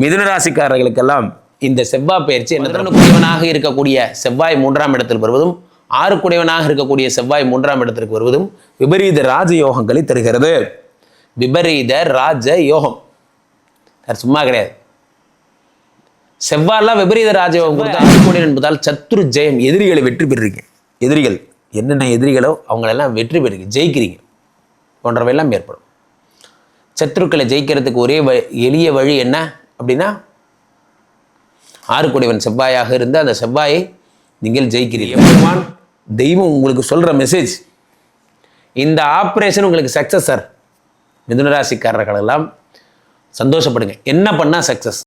மிதுன ராசிக்காரர்களுக்கெல்லாம் இந்த செவ்வாய் பயிற்சி குடையவனாக இருக்கக்கூடிய செவ்வாய் மூன்றாம் இடத்தில் வருவதும் ஆறு குடையவனாக இருக்கக்கூடிய செவ்வாய் மூன்றாம் இடத்திற்கு வருவதும் விபரீத ராஜ யோகங்களை தருகிறது. விபரீத ராஜ யோகம் அது சும்மா கிடையாது. செவ்வாயெல்லாம் விபரீத ராஜயோகம் கொடுத்து ஆறுக்குடியன் என்பதால் சத்ரு ஜெயம் எதிரிகளை வெற்றி பெறுறீங்க. எதிரிகள் என்னென்ன எதிரிகளோ அவங்களெல்லாம் வெற்றி பெறுறீங்க ஜெயிக்கிறீங்க. போன்றவையெல்லாம் ஏற்படும். சத்ருக்களை ஜெயிக்கிறதுக்கு ஒரே வ எளிய வழி என்ன? அப்படின்னா ஆறுக்குடைவன் செவ்வாயாக இருந்து அந்த செவ்வாயை நீங்கள் ஜெயிக்கிறீர்கள். தெய்வம் உங்களுக்கு சொல்கிற மெசேஜ் இந்த ஆப்ரேஷன் உங்களுக்கு சக்ஸஸ் சார் மிதுனராசிக்காரர்கள் எல்லாம் சந்தோஷப்படுங்க. என்ன பண்ணால் சக்ஸஸ்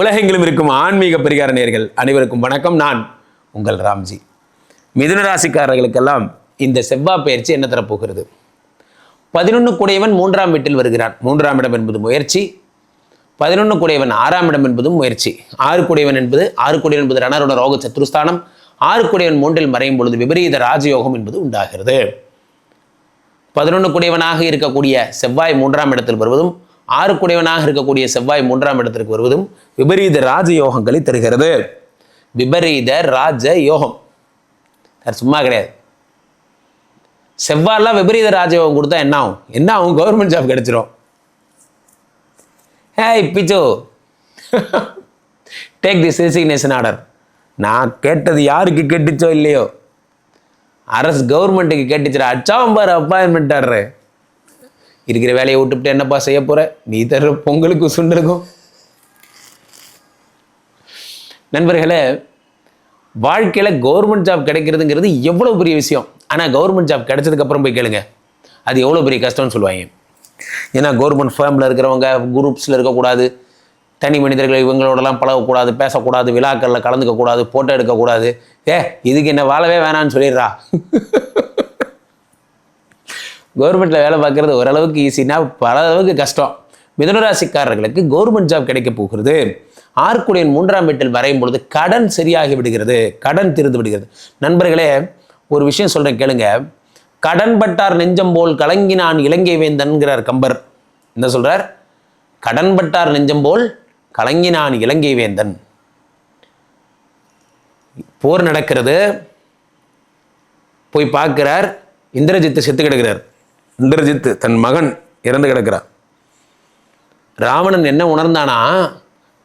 உலகெங்கிலும் இருக்கும் ஆன்மீக பரிகார நேர்கள் அனைவருக்கும் வணக்கம். நான் உங்கள் ராம்ஜி. மிதுன ராசிக்காரர்களுக்கெல்லாம் இந்த செவ்வாய் பயிற்சி என்ன தரப்போகிறது? பதினொன்று குடையவன் மூன்றாம் வீட்டில் வருகிறான். மூன்றாம் இடம் என்பது முயற்சி. பதினொன்று குடையவன் ஆறாம் இடம் என்பதும் முயற்சி. ஆறு குடையவன் என்பது ஆறு குடையவன் என்பது ரணருட ரோக சத்ருஸ்தானம். ஆறு குடையவன் மூன்றில் மறையும் பொழுது விபரீத ராஜயோகம் என்பது உண்டாகிறது. பதினொன்று குடையவனாக இருக்கக்கூடிய செவ்வாய் மூன்றாம் இடத்தில் வருவதும் ஆறுக்குடையவனாக இருக்கக்கூடிய செவ்வாய் மூன்றாம் இடத்திற்கு வருவதும் விபரீத ராஜ யோகங்களை தருகிறது. விபரீத ராஜ யோகம் அது சும்மா கிடையாது. செவ்வாய்லாம் விபரீத ராஜயோகம் கொடுத்தா என்ன ஆகும்? என்ன ஆகும்? கவர்மெண்ட் ஜாப் கிடைச்சிரும். ஹேய் பிச்சோ. டேக் தி ரெசிக்னேஷன் ஆர்டர் நான் கேட்டது யாருக்கு கேட்டுச்சோ இல்லையோ? அரசு கவர்மெண்ட்டுக்கு கேட்டுச்சுடா. அச்சாவும் பாரு அப்பாயின்மெண்ட் ஆடுற இருக்கிற வேலையை விட்டுவிட்டு என்னப்பா செய்ய போற? நீ தர்ற பொங்கலுக்கு சுண்டிருக்கும் நண்பர்களே வாழ்க்கையில் கவர்மெண்ட் ஜாப் கிடைக்கிறதுங்கிறது எவ்வளோ பெரிய விஷயம். ஆனால் கவர்மெண்ட் ஜாப் கிடைச்சதுக்கப்புறம் போய் கேளுங்க. அது எவ்வளோ பெரிய கஷ்டம்னு சொல்லுவாங்க. ஏன்னா கவர்மெண்ட் ஃபேமில் இருக்கிறவங்க குரூப்ஸில் இருக்கக்கூடாது. தனி மனிதர்கள் இவங்களோடலாம் பழகக்கூடாது பேசக்கூடாது விழாக்களில் கலந்துக்கக்கூடாது ஃபோட்டோ எடுக்கக்கூடாது. ஏ இதுக்கு என்ன வாழவே வேணான்னு சொல்லிடுறா. கவர்மெண்ட்டில் வேலை பார்க்குறது ஓரளவுக்கு ஈஸினா பல அளவுக்கு கஷ்டம். மிதனராசிக்காரர்களுக்கு கவர்மெண்ட் ஜாப் கிடைக்க போகிறது. ஆர்க்குடியன் மூன்றாம் வீட்டில் வரையும் பொழுது கடன் சரியாகி விடுகிறது. கடன் திருந்து விடுகிறது. நண்பர்களே ஒரு விஷயம் சொல்கிறேன் கேளுங்க. கடன் பட்டார் நெஞ்சம் போல் கலங்கினான் இலங்கை வேந்தன்கிறார் கம்பர். என்ன சொல்கிறார் கடன் பட்டார் நெஞ்சம் போல் கலங்கினான் இலங்கை வேந்தன். போர் நடக்கிறது. போய் பார்க்கிறார். இந்திரஜித்து செத்து கிடக்கிறார் இந்திரஜித் தன் மகன் இறந்து கிடக்கிறான் ராவணன் என்ன உணர்ந்தானா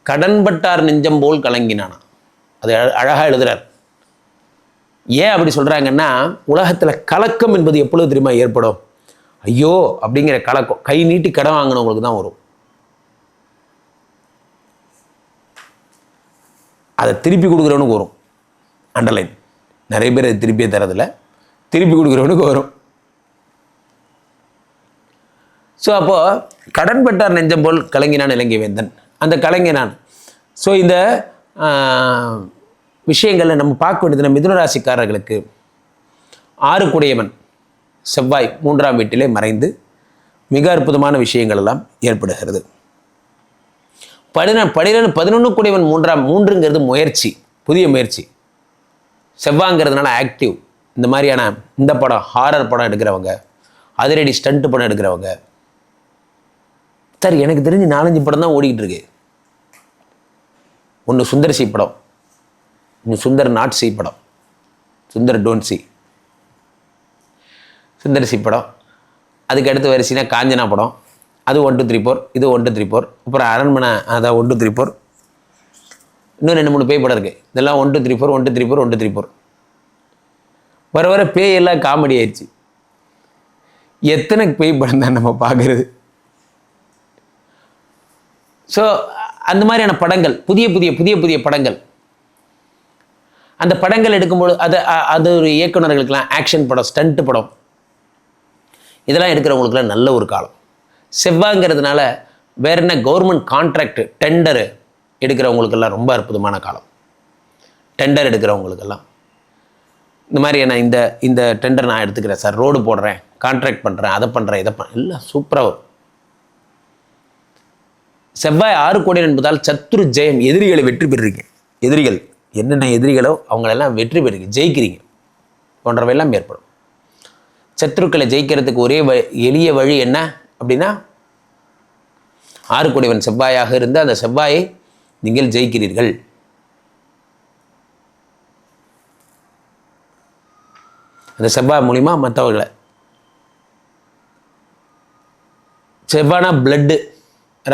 கடன்பட்டார் நெஞ்சம் போல் கலங்கினானா. அது அழ- அழகா ஏன் அப்படி சொல்றாங்கன்னா உலகத்துல கலக்கம் என்பது எப்பொழுது தெரியுமா ஏற்படும்? ஐயோ அப்படிங்கிற கலக்கம். கை நீட்டி கடன் வாங்கினவங்களுக்கு தான் வரும். அதை திருப்பி கொடுக்குறவனுக்கு வரும். அண்டர்லைன் நிறைய பேர் அது திருப்பியே தரதில்ல திருப்பி கொடுக்குறவனுக்கு வரும். ஸோ அப்போது கடன் பெற்றார் நெஞ்சம் போல் கலங்கினான் இலங்கை வேந்தன் அந்த கலங்கினான். ஸோ இந்த விஷயங்களை நம்ம பார்க்க வேண்டியது நம்ம மிதுன ராசிக்காரர்களுக்கு ஆறு குடையவன் செவ்வாய் மூன்றாம் வீட்டிலே மறைந்து மிக அற்புதமான விஷயங்கள் எல்லாம் ஏற்படுகிறது. பதின பனிரெண்டு பதினொன்று குடையவன் மூன்றாம் மூன்றுங்கிறது முயற்சி புதிய முயற்சி. செவ்வாங்கிறதுனால ஆக்டிவ் இந்த மாதிரியான இந்த படம் ஹாரர் படம் எடுக்கிறவங்க அதிரடி ஸ்டண்ட் படம் எடுக்கிறவங்க சார் எனக்கு தெரிஞ்சு நாலஞ்சு படம் தான் ஓடிக்கிட்டு இருக்கு ஒன்று சுந்தர் சி படம் இன்னும் சுந்தர் நாட் சி படம் Sundar don't C. Sundar C படம் அதுக்கு அடுத்து வரிசைனா காஞ்சனா படம் அது ஒன் டூ த்ரீ ஃபோர் இது ஒன் டூ த்ரீ ஃபோர் அப்புறம் அரண்மனை அதான் ஒன் டூ த்ரீ ஃபோர் இன்னும் ரெண்டு மூணு பேய் படம் இருக்குது இதெல்லாம் one two three four one two three four one two three four வர வர பேய் எல்லாம் காமெடி ஆயிடுச்சு எத்தனை பேய் படம் தான் நம்ம பார்க்குறது? ஸோ அந்த மாதிரியான படங்கள் புதிய புதிய புதிய புதிய படங்கள். அந்த படங்கள் எடுக்கும்போது அது அது ஒரு இயக்குனர்களுக்கெல்லாம் ஆக்ஷன் படம் ஸ்டண்ட் படம். இதெல்லாம் எடுக்கிறவங்களுக்குலாம் நல்ல ஒரு காலம். செவ்வாங்கிறதுனால வேற என்ன கவர்மெண்ட் கான்ட்ராக்ட் டெண்டரு எடுக்கிறவங்களுக்கெல்லாம் ரொம்ப அற்புதமான காலம். டெண்டர் எடுக்கிறவங்களுக்கெல்லாம். இந்த மாதிரி நான் இந்த இந்த டெண்டர் நான் எடுத்துக்கிறேன் சார். ரோடு போடுறேன் கான்ட்ராக்ட் பண்ணுறேன் அதை பண்ணுறேன் இதை பண்ண எல்லாம் சூப்பராக வரும். செவ்வாய் ஆறு கோடி என்பதால் சத்துரு ஜெயம் எதிரிகளை வெற்றி பெறுறீங்க எதிரிகள் என்னென்ன எதிரிகளோ அவங்களெல்லாம் வெற்றி பெறுங்க ஜெயிக்கிறீங்க. போன்றவையெல்லாம் ஏற்படும். சத்துருக்களை ஜெயிக்கிறதுக்கு ஒரே வ எளிய வழி என்ன அப்படின்னா ஆறு கோடிவன் செவ்வாயாக இருந்து அந்த செவ்வாயை நீங்கள் ஜெயிக்கிறீர்கள். அந்த செவ்வாய் மூலிமா மற்றவர்களை செவ்வானா பிளட்டு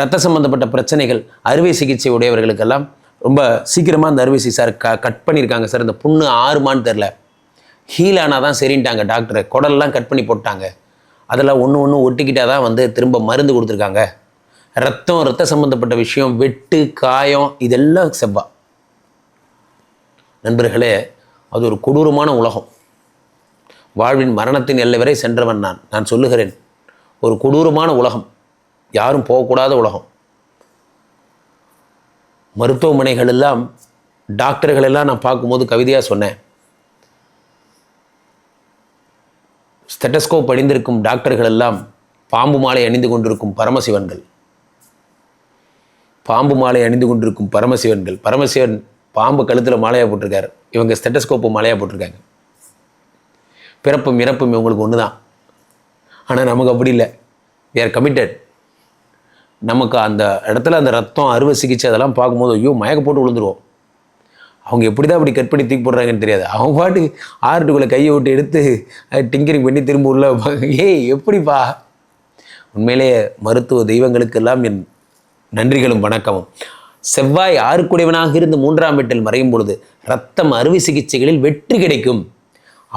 ரத்த சம்பந்தப்பட்ட பிரச்சனைகள் அறுவை சிகிச்சை உடையவர்களுக்கெல்லாம் ரொம்ப சீக்கிரமாக அந்த அறுவை சிகிச்சை சார் க கட் பண்ணியிருக்காங்க சார். இந்த புண்ணு ஆறுமான்னு தெரில ஹீல் ஆனால் தான் சரின்ட்டாங்க டாக்டரை குடல்லாம் கட் பண்ணி போட்டாங்க. அதெல்லாம் ஒன்று ஒன்று ஒட்டிக்கிட்டால் தான் வந்து திரும்ப மருந்து கொடுத்துருக்காங்க. ரத்தம் ரத்த சம்பந்தப்பட்ட விஷயம் வெட்டு காயம் இதெல்லாம் செவ்வா. நண்பர்களே அது ஒரு கொடூரமான உலகம். வாழ்வின் மரணத்தின் எல்லை வரை சென்றவன் நான். நான் சொல்லுகிறேன் ஒரு கொடூரமான உலகம். யாரும் போகக்கூடாத உலகம். மருத்துவமனைகள் எல்லாம் டாக்டர்கள் எல்லாம் நான் பார்க்கும்போது கவிதையாக சொன்னேன். ஸ்டெட்டஸ்கோப் அணிந்திருக்கும் டாக்டர்கள் எல்லாம் பாம்பு மாலை அணிந்து கொண்டிருக்கும் பரமசிவன்கள். பாம்பு மாலை அணிந்து கொண்டிருக்கும் பரமசிவன்கள். பரமசிவன் பாம்பு கழுத்தில் மாலையாக போட்டிருக்காரு. இவங்க ஸ்டெட்டஸ்கோப்பு மாலையாக போட்டிருக்காங்க. பிறப்பும் இறப்பும் இவங்களுக்கு ஒன்று தான் ஆனால் நமக்கு அப்படி இல்லை. வி ஆர் கமிட்டட் நமக்கு அந்த இடத்துல அந்த ரத்தம் அறுவை சிகிச்சை அதெல்லாம் பார்க்கும்போது ஐயோ மயக்க போட்டு விழுந்துருவோம். அவங்க எப்படி தான் அப்படி கட் பண்ணி தூக்கி போடுறாங்கன்னு தெரியாது. அவங்க பாட்டு ஆறுட்டுக்குள்ளே கையை விட்டு எடுத்து டிங்கரிங் பண்ணி திரும்ப உள்ள ஏய் எப்படிப்பா? உண்மையிலேயே மருத்துவ தெய்வங்களுக்கெல்லாம் என் நன்றிகளும் வணக்கமும். செவ்வாய் ஆறுக்குடையவனாக இருந்து மூன்றாம் வீட்டில் மறையும் பொழுது ரத்தம் அறுவை சிகிச்சைகளில் வெற்றி கிடைக்கும்.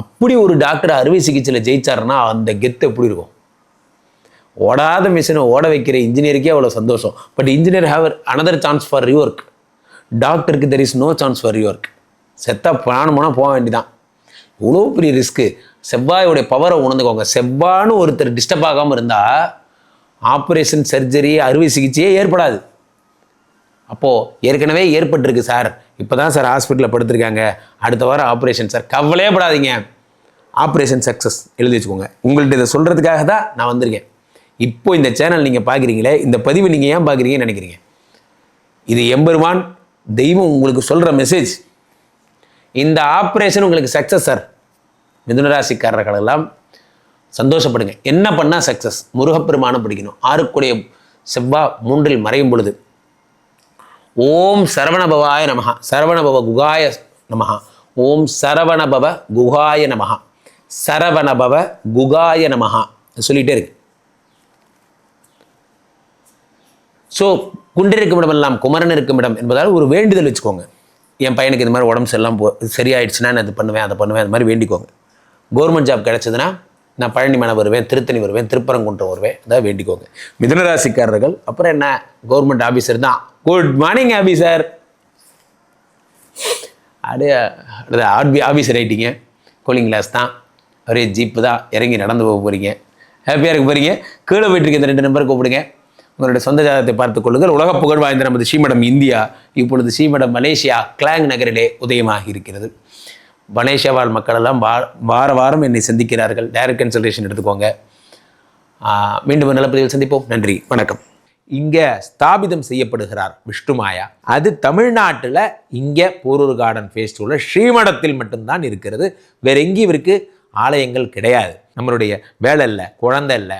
அப்படி ஒரு டாக்டர் அறுவை சிகிச்சையில் ஜெயிச்சாருன்னா அந்த கெத்து எப்படி இருக்கும்? ஓடாத மிஷினை ஓட வைக்கிற இன்ஜினியருக்கே அவ்வளோ சந்தோஷம். But engineer have another chance for rework டாக்டருக்கு there is no chance for rework செத்தா பிராணம் போனால் போக வேண்டிதான் இவ்வளோ பெரிய ரிஸ்க்கு செவ்வாயோடைய பவரை உணர்ந்துக்கோங்க. செவ்வான்னு ஒருத்தர் டிஸ்டர்ப் ஆகாமல் இருந்தால் ஆப்ரேஷன் சர்ஜரி அறுவை சிகிச்சையே ஏற்படாது. அப்போது ஏற்கனவே ஏற்பட்டிருக்கு சார் இப்போ தான் சார் ஹாஸ்பிட்டலில் படுத்திருக்காங்க. அடுத்த வாரம் ஆப்ரேஷன் சார் கவலையே படாதீங்க. ஆப்ரேஷன் சக்ஸஸ் எழுதி வச்சுக்கோங்க. உங்கள்கிட்ட இதை சொல்கிறதுக்காக தான் நான் வந்திருக்கேன். இப்போ இந்த சேனல் நீங்கள் பார்க்குறீங்களே இந்த பதிவு நீங்கள் ஏன் பார்க்குறீங்கன்னு நினைக்கிறீங்க? இது எம்பெருமான் தெய்வம் உங்களுக்கு சொல்கிற மெசேஜ் இந்த ஆப்ரேஷன் உங்களுக்கு சக்ஸஸ் சார் மிதுனராசிக்காரர்களெல்லாம் சந்தோஷப்படுங்க. என்ன பண்ணால் சக்ஸஸ் முருகப்பெருமானம் பிடிக்கணும். ஆறுக்குடைய செவ்வா மூன்றில் மறையும் பொழுது. ஓம் சரவணபவாய நமகா சரவணபவ குகாய நமகா ஓம் சரவணபவ குகாய நமகா சரவணபவ குகாய நமகா சொல்லிகிட்டே இருக்கு. ஸோ குண்டிருக்கும் இடமெல்லாம் குமரன் இருக்கும் இடம் என்பதால் ஒரு வேண்டுதல் வச்சுக்கோங்க. என் பையனுக்கு இந்த மாதிரி உடம்பு சரியில்லாம் போ சரியாயிடுச்சுன்னா நான் இது பண்ணுவேன் அதை பண்ணுவேன் அது மாதிரி வேண்டிக்கோங்க. கவர்மெண்ட் ஜாப் கிடச்சதுன்னா நான் பழனி மலை வருவேன் திருத்தணி வருவேன் திருப்பரங்குன்றம் வருவேன் அதான் வேண்டிக்கோங்க. மிதுனராசிக்காரர்கள் அப்புறம் என்ன? கவர்மெண்ட் ஆஃபீஸர் தான். குட் மார்னிங் ஆஃபீஸர் அப்படியே ஆர்பி ஆஃபீஸர் ஆகிட்டீங்க கூலிங் கிளாஸ் தான். ஒரே ஜீப்பு தான். இறங்கி நடந்து போக போகிறீங்க ஹாப்பியாக இருக்க போகிறீங்க கீழே போயிட்டு இருக்க இந்த ரெண்டு நம்பர் கூப்பிடுங்க. உங்களுடைய சொந்த ஜாதகத்தை பார்த்துக் கொள்ளுங்கள். உலக புகழ் வாய்ந்த நமது ஸ்ரீமடம் இந்தியா இப்பொழுது ஸ்ரீமடம் மலேசியா கிளாங் நகரிலே உதயமாகி இருக்கிறது. மலேசியா வாழ் மக்களெல்லாம் வா வார வாரம் என்னை சந்திக்கிறார்கள். டைரக்ட் கன்சல்டேஷன் எடுத்துக்கோங்க. மீண்டும் நிலப்பதிவில் சந்திப்போம். நன்றி வணக்கம். இங்கே ஸ்தாபிதம் செய்யப்படுகிறார் விஷ்ணுமாயா அது தமிழ்நாட்டில் இங்கே போரூர் கார்டன் ஃபேஸ்டிவலில் ஸ்ரீமடத்தில் மட்டும்தான் இருக்கிறது. வேற எங்கேயும் இவருக்கு ஆலயங்கள் கிடையாது. நம்மளுடைய வேலை இல்லை குழந்தை இல்லை.